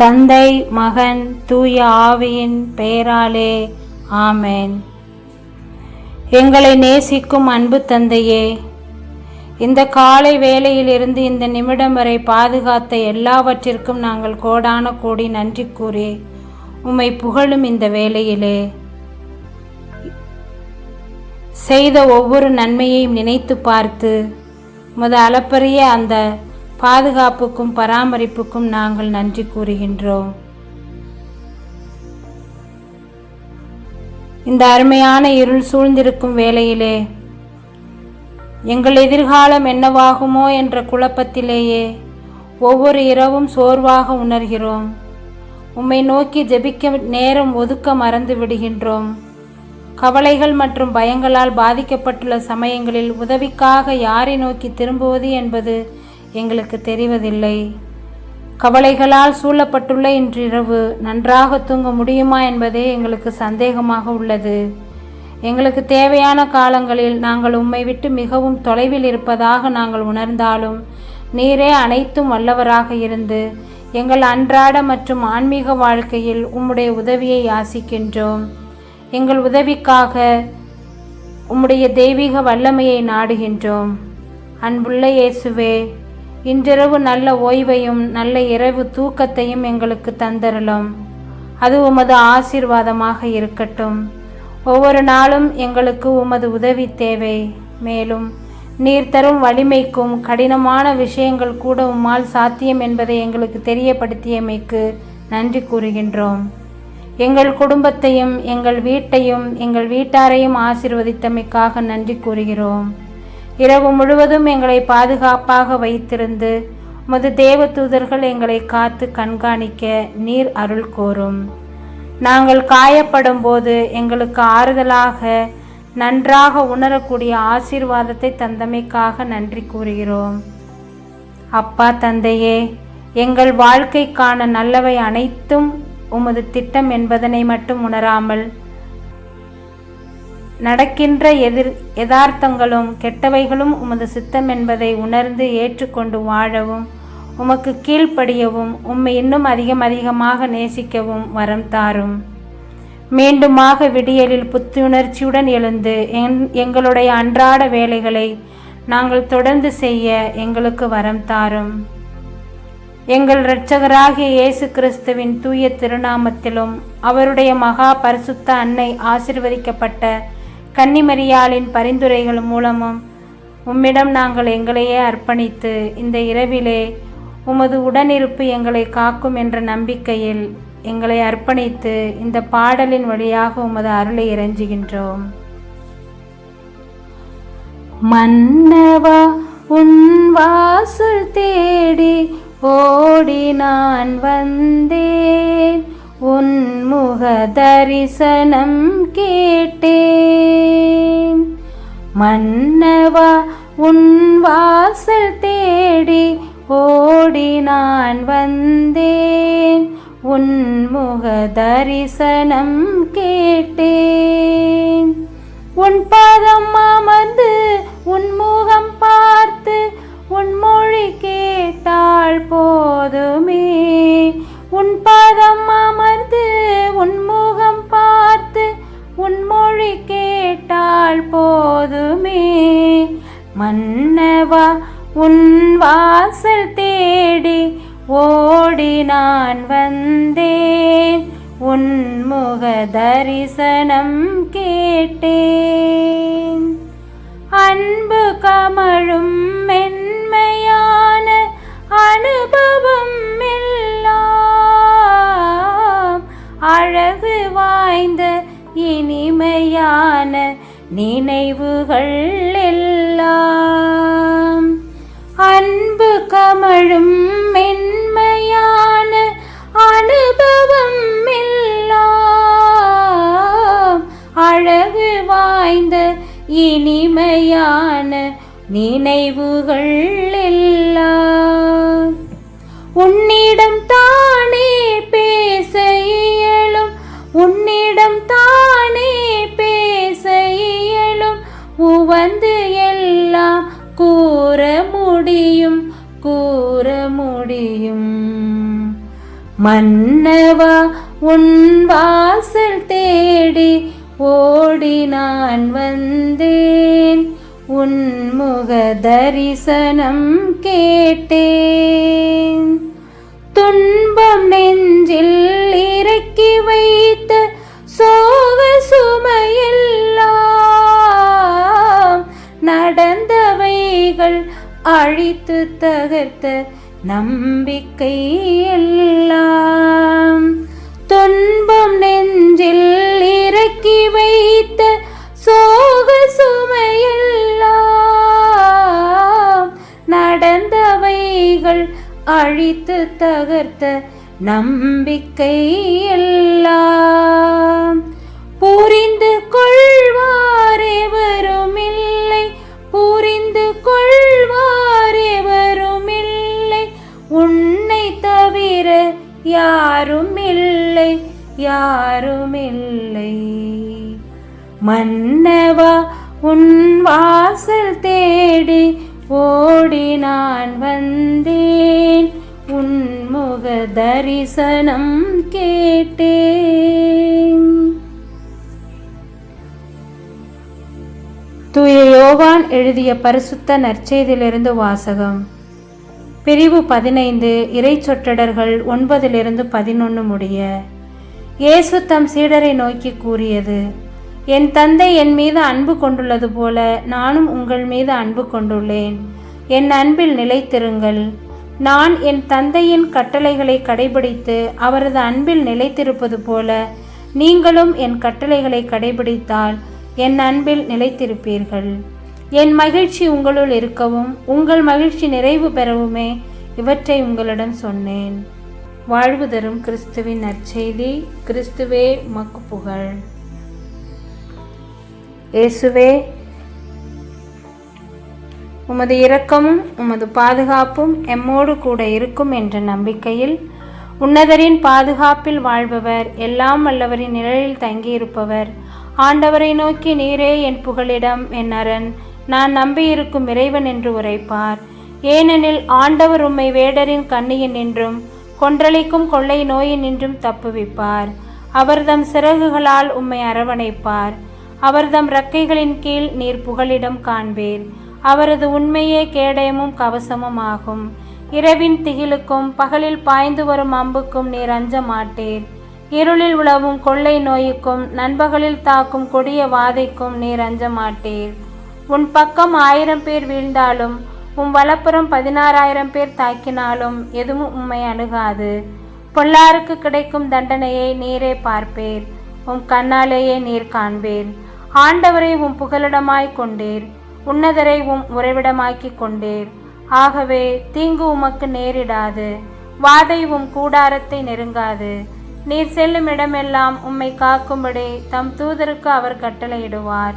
தந்தை மகன் தூய ஆவியின் பெயராலே ஆமேன். எங்களை நேசிக்கும் அன்பு தந்தையே இந்த காலை வேளையிலிருந்து இந்த நிமிடம் வரை பாதுகாத்த எல்லாவற்றிற்கும் நாங்கள் கோடான கோடி நன்றி கூறி உம்மை புகழும் இந்த வேளையிலே. செய்த ஒவ்வொரு நன்மையையும் நினைத்து பார்த்து உமது அளப்பரிய அந்த பாதுகாப்புக்கும் பராமரிப்புக்கும் நாங்கள் நன்றி கூறுகின்றோம். இந்த அருமையான இருள் சூழ்ந்திருக்கும் வேளையிலே எங்கள் எதிர்காலம் என்னவாகுமோ என்ற குழப்பத்திலேயே ஒவ்வொரு இரவும் சோர்வாக உணர்கிறோம். உம்மை நோக்கி ஜெபிக்க நேரம் ஒதுக்க மறந்து விடுகின்றோம். கவலைகள் மற்றும் பயங்களால் பாதிக்கப்பட்டுள்ள சமயங்களில் உதவிக்காக யாரை நோக்கி திரும்புவது என்பது எங்களுக்கு தெரிவதில்லை. கவலைகளால் சூழப்பட்டுள்ள இன்றிரவு நன்றாக தூங்க முடியுமா என்பதே எங்களுக்கு சந்தேகமாக உள்ளது. எங்களுக்கு தேவையான காலங்களில் நாங்கள் உம்மை விட்டு மிகவும் தொலைவில் இருப்பதாக நாங்கள் உணர்ந்தாலும் நீரே அனைத்தும் வல்லவராக இருந்து எங்கள் அன்றாட மற்றும் ஆன்மீக வாழ்க்கையில் உம்முடைய உதவியை யாசிக்கின்றோம் எங்கள் உதவிக்காக உம்முடைய தெய்வீக வல்லமையை நாடுகின்றோம். அன்புள்ள இயேசுவே இன்றிரவு நல்ல ஓய்வையும் நல்ல இரவு தூக்கத்தையும் எங்களுக்கு தந்தரலும் அது உமது ஆசீர்வாதமாக இருக்கட்டும். ஒவ்வொரு நாளும் எங்களுக்கு உமது உதவி தேவை. மேலும் நீர் தரும் வலிமைக்கும் கடினமான விஷயங்கள் கூட உம்மால் சாத்தியம் என்பதை எங்களுக்கு தெரியப்படுத்தியமைக்கு நன்றி கூறுகின்றோம். எங்கள் குடும்பத்தையும் எங்கள் வீட்டையும் எங்கள் வீட்டாரையும் ஆசிர்வதித்தமைக்காக நன்றி கூறுகிறோம். இரவு முழுவதும் எங்களை பாதுகாப்பாக வைத்திருந்து உமது தேவ தூதர்கள் எங்களை காத்து கண்காணிக்க நீர் அருள் கோரும். நாங்கள் காயப்படும் போது எங்களுக்கு ஆறுதலாக நன்றாக உணரக்கூடிய ஆசீர்வாதத்தை தந்தமைக்காக நன்றி கூறுகிறோம். அப்பா தந்தையே எங்கள் வாழ்க்கைக்கான நல்லவை அனைத்தும் உமது திட்டம் என்பதனை மட்டும் உணராமல் நடக்கின்ற எதிர் யதார்த்தங்களும் கெட்டவைகளும் உமது சித்தம் என்பதை உணர்ந்து ஏற்றுக்கொண்டு வாழவும் உமக்கு கீழ்ப்படியவும் உம்மை இன்னும் அதிகம் அதிகமாக நேசிக்கவும் வரம் தாரும். மீண்டுமாக விடியலில் புத்துணர்ச்சியுடன் எழுந்து எங் எங்களுடைய அன்றாட வேலைகளை நாங்கள் தொடர்ந்து செய்ய எங்களுக்கு வரம் தாரும். எங்கள் இரட்சகராகிய இயேசு கிறிஸ்துவின் தூய திருநாமத்திலும் அவருடைய மகா பரிசுத்த அன்னை ஆசிர்வதிக்கப்பட்ட கன்னிமரியாளின் பரிந்துரைகள் மூலமும் உம்மிடம் நாங்கள் எங்களையே அர்ப்பணித்து இந்த இரவிலே உமது உடனிருப்பு எங்களை காக்கும் என்ற நம்பிக்கையில் எங்களை அர்ப்பணித்து இந்த பாடலின் வழியாக உமது அருளை இறைஞ்சுகின்றோம். மன்னவா உன் வாசல் தேடி ஓடி நான் வந்தேன். உன்முக தரிசனம் கேட்டேன். மன்னவா உன் வாசல் தேடி ஓடி நான் வந்தேன். உன்முக தரிசனம் கேட்டேன். உன் பாதம் அமர்ந்து தரிசனம் கேட்டேன். அன்பு கமழும் மென்மையான அனுபவம் எல்லாம். அழகு வாய்ந்த இனிமையான நினைவுகள் எல்லாம். அன்பு கமழும் உவந்து எல்லாம் கூற முடியும் கூற முடியும். மன்னவா உன் வாசல் தேடி ஓடி நான் வந்தேன். உன்முக தரிசனம் கேட்டேன். துன்பம் நெஞ்சில் இறக்கி வை அழித்து தகர்த்த நம்பிக்கை எல்லாம். துன்பம் நெஞ்சில் இறக்கி வைத்த சோக சுமையெல்லாம் நடந்தவைகள் அழித்து தகர்த்த நம்பிக்கை எல்லாம். புரிந்து கொள்வாரே வருமில்லை புரிந்து கொள்வார் உன்னை தவிர யாரும் இல்லை யாரும் இல்லை மன்னவா உன் வாசல் தேடி ஓடி நான் வந்தேன். உன் முக தரிசனம் கேட்டேன். தூய யோவான் எழுதிய பரிசுத்த நற்செய்தியிலிருந்து வாசகம். பிரிவு பதினைந்து இறை சொற்றடர்கள் ஒன்பதிலிருந்து பதினொன்று முடிய இயேசு தம் சீடரை நோக்கி கூறியது என் தந்தை என் மீது அன்பு கொண்டுள்ளது போல நானும் உங்கள் மீது அன்பு கொண்டுள்ளேன். என் அன்பில் நிலைத்திருங்கள். நான் என் தந்தையின் கட்டளைகளை கடைபிடித்து அவரது அன்பில் நிலைத்திருப்பது போல நீங்களும் என் கட்டளைகளை கடைபிடித்தால் என் அன்பில் நிலைத்திருப்பீர்கள். என் மகிழ்ச்சி உங்களுள் இருக்கவும் உங்கள் மகிழ்ச்சி நிறைவு பெறவுமே இவற்றை உங்களிடம் சொன்னேன். வாழ்வு தரும் கிறிஸ்துவின் நற்செய்தி கிறிஸ்துவே மக்கு புகழ். இயேசுவே உமது இரக்கமும் உமது பாதுகாப்பும் எம்மோடு கூட இருக்கும் என்ற நம்பிக்கையில் உன்னதரின் பாதுகாப்பில் வாழ்பவர் எல்லாம் வல்லவரின் நிழலில் தங்கியிருப்பவர். ஆண்டவரை நோக்கி நீரே என் புகழிடம் என் அரண். நான் நம்பியிருக்கும் இறைவன் என்று உரைப்பார். ஏனெனில் ஆண்டவர் உம்மை வேடரின் கண்ணியின் நின்றும் கொன்றளிக்கும் கொள்ளை நோயின் நின்றும் தப்புவிப்பார். அவர்தம் சிறகுகளால் உம்மை அரவணைப்பார். அவர்தம் ரக்கைகளின் கீழ் நீர் புகலிடம் காண்பீர். அவரது உண்மையே கேடயமும் கவசமும் ஆகும். இரவின் திகிலுக்கும் பகலில் பாய்ந்து வரும் அம்புக்கும் நீர் அஞ்ச மாட்டீர் இருளில் உழவும் கொள்ளை நோய்க்கும் நண்பகலில் தாக்கும் கொடிய வாதைக்கும் நீர் அஞ்ச மாட்டீர் உன் பக்கம் ஆயிரம் பேர் வீழ்ந்தாலும் உன் வலப்புறம் பதினாறாயிரம் பேர் தாக்கினாலும் எதுவும் உம்மை அணுகாது. பொல்லாருக்கு கிடைக்கும் தண்டனையை நீரே பார்ப்பேர். உன் கண்ணாலேயே நீர் காண்பேர். ஆண்டவரை உன் புகலிடமாய் கொண்டேர். உன்னதரை உம் உறைவிடமாக்கி கொண்டீர். ஆகவே தீங்கு உமக்கு நேரிடாது. வாதை உம் கூடாரத்தை நெருங்காது. நீர் செல்லும் இடமெல்லாம் உம்மை காக்கும்படி தம் தூதருக்கு அவர் கட்டளையிடுவார்.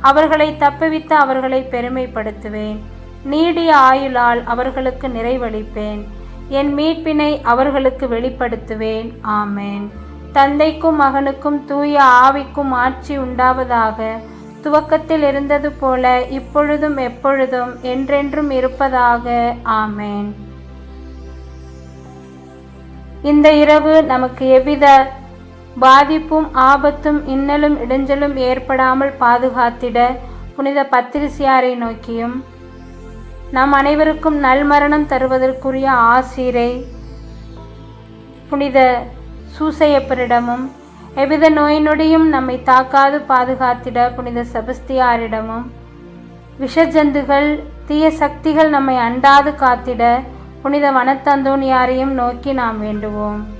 அவர்களை தப்புவித்து அவர்களை பெருமைப்படுத்துவேன். நீடிய ஆயுளால் அவர்களுக்கு நிறைவளிப்பேன். என் மீட்பினை அவர்களுக்கு வெளிப்படுத்துவேன். ஆமேன். தந்தைக்கும் மகனுக்கும் தூய ஆவிக்கும் ஆட்சி உண்டாவதாக. துவக்கத்தில் இருந்தது போல இப்பொழுதும் எப்பொழுதும் என்றென்றும் இருப்பதாக. ஆமேன். இந்த இரவு நமக்கு எவ்வித பாதிப்பும் ஆபத்தும் இன்னலும் இடைஞ்சலும் ஏற்படாமல் பாதுகாத்திட புனித பத்திரிசியாரை நோக்கியும் நம் அனைவருக்கும் நல்மரணம் தருவதற்குரிய ஆசிரை புனித சூசையப்பரிடமும் எவ்வித நோய் நொடியும் நம்மை தாக்காது பாதுகாத்திட புனித செபஸ்தியாரிடமும் விஷஜந்துகள் தீய சக்திகள் நம்மை அண்டாது காத்திட புனித வனத்தந்தோனியாரையும் நோக்கி நாம் வேண்டுவோம்.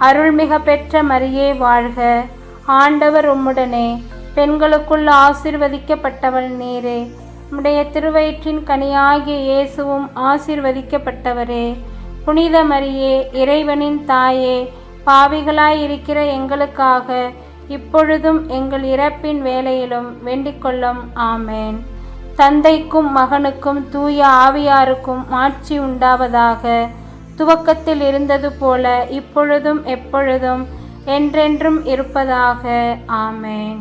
அருள்மிக பெற்ற மரியே வாழ்க. ஆண்டவர் உம்முடனே. பெண்களுக்குள் ஆசிர்வதிக்கப்பட்டவள் நீரே. உம்முடைய திருவயிற்றின் கனியாகிய இயேசுவும் ஆசிர்வதிக்கப்பட்டவரே. புனித மரியே இறைவனின் தாயே பாவிகளாயிருக்கிற எங்களுக்காக இப்பொழுதும் எங்கள் இறப்பின் வேலையிலும் வேண்டிக்கொள்ளும். ஆமேன். தந்தைக்கும் மகனுக்கும் தூய ஆவியாருக்கும் மாட்சி உண்டாவதாக. துவக்கத்தில் இருந்தது போல இப்பொழுதும் எப்பொழுதும் என்றென்றும் இருப்பதாக. ஆமேன்.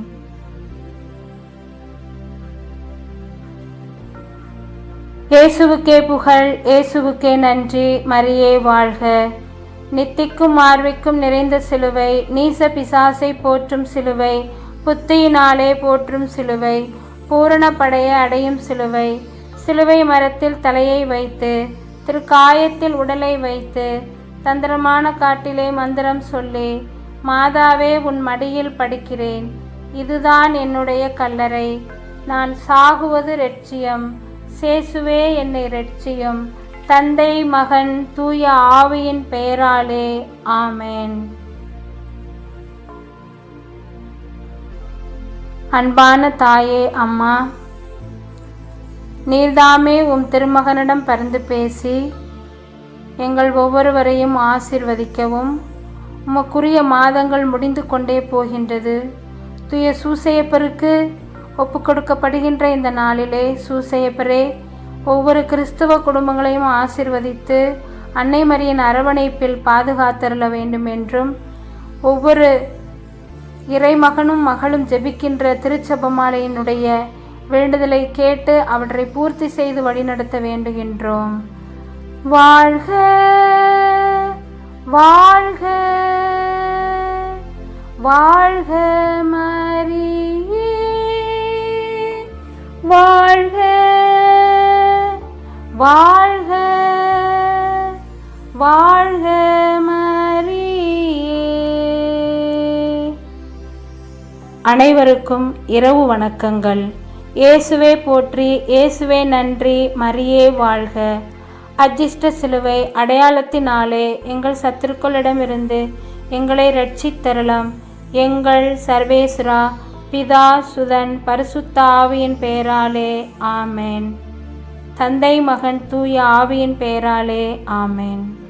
இயேசுவுக்கே புகழ் இயேசுவுக்கே நன்றி. மரியே வாழ்க. நித்திக்கும் மார்பிக்கும் நிறைந்த சிலுவை நீச பிசாசை போற்றும் சிலுவை புத்தியினாலே போற்றும் சிலுவை பூரணப்படைய அடையும் சிலுவை சிலுவை மரத்தில் தலையை வைத்து திருக்காயத்தில் உடலை வைத்து தந்திரமான காட்டிலே மந்திரம் சொல்லி மாதாவே உன் மடியில் படுக்கிறேன். இதுதான் என்னுடைய கல்லறை. நான் சாகுவது ரட்சியம். சேசுவே என்னை ரட்சியும். தந்தை மகன் தூய ஆவியின் பெயராலே. ஆமேன். அன்பான தாயே அம்மா நீர்தாமே உம் திருமகனிடம் பரிந்து பேசி எங்கள் ஒவ்வொருவரையும் ஆசிர்வதிக்கவும். உமக்குரிய மாதங்கள் முடிந்து கொண்டே போகின்றது. தூய சூசையப்பருக்கு ஒப்பு கொடுக்கப்படுகின்ற இந்த நாளிலே சூசையப்பரே ஒவ்வொரு கிறிஸ்துவ குடும்பங்களையும் ஆசிர்வதித்து அன்னை மரியின் அரவணைப்பில் பாதுகாத்தருள வேண்டும் என்றும் ஒவ்வொரு இறைமகனும் மகளும் ஜெபிக்கின்ற திருச்சபமாலையினுடைய வேண்டுதலை கேட்டு அவற்றை பூர்த்தி செய்து வழிநடத்த வேண்டுகின்றோம். வாழ்க வாழ்க வாழ்க மரியே. வாழ்க வாழ்க வாழ்க மரியே. அனைவருக்கும் இரவு வணக்கங்கள். இயேசுவே போற்றி இயேசுவே நன்றி மரியே வாழ்க. அஜிஷ்ட சிலுவை அடையாளத்தினாலே எங்கள் சத்துருக்களிடமிருந்து எங்களை ரட்சித்தரலாம் எங்கள் சர்வேஸ்வரா பிதா சுதன் பரிசுத்த ஆவியின் பெயராலே ஆமேன். தந்தை மகன் தூய ஆவியின் பெயராலே ஆமேன்.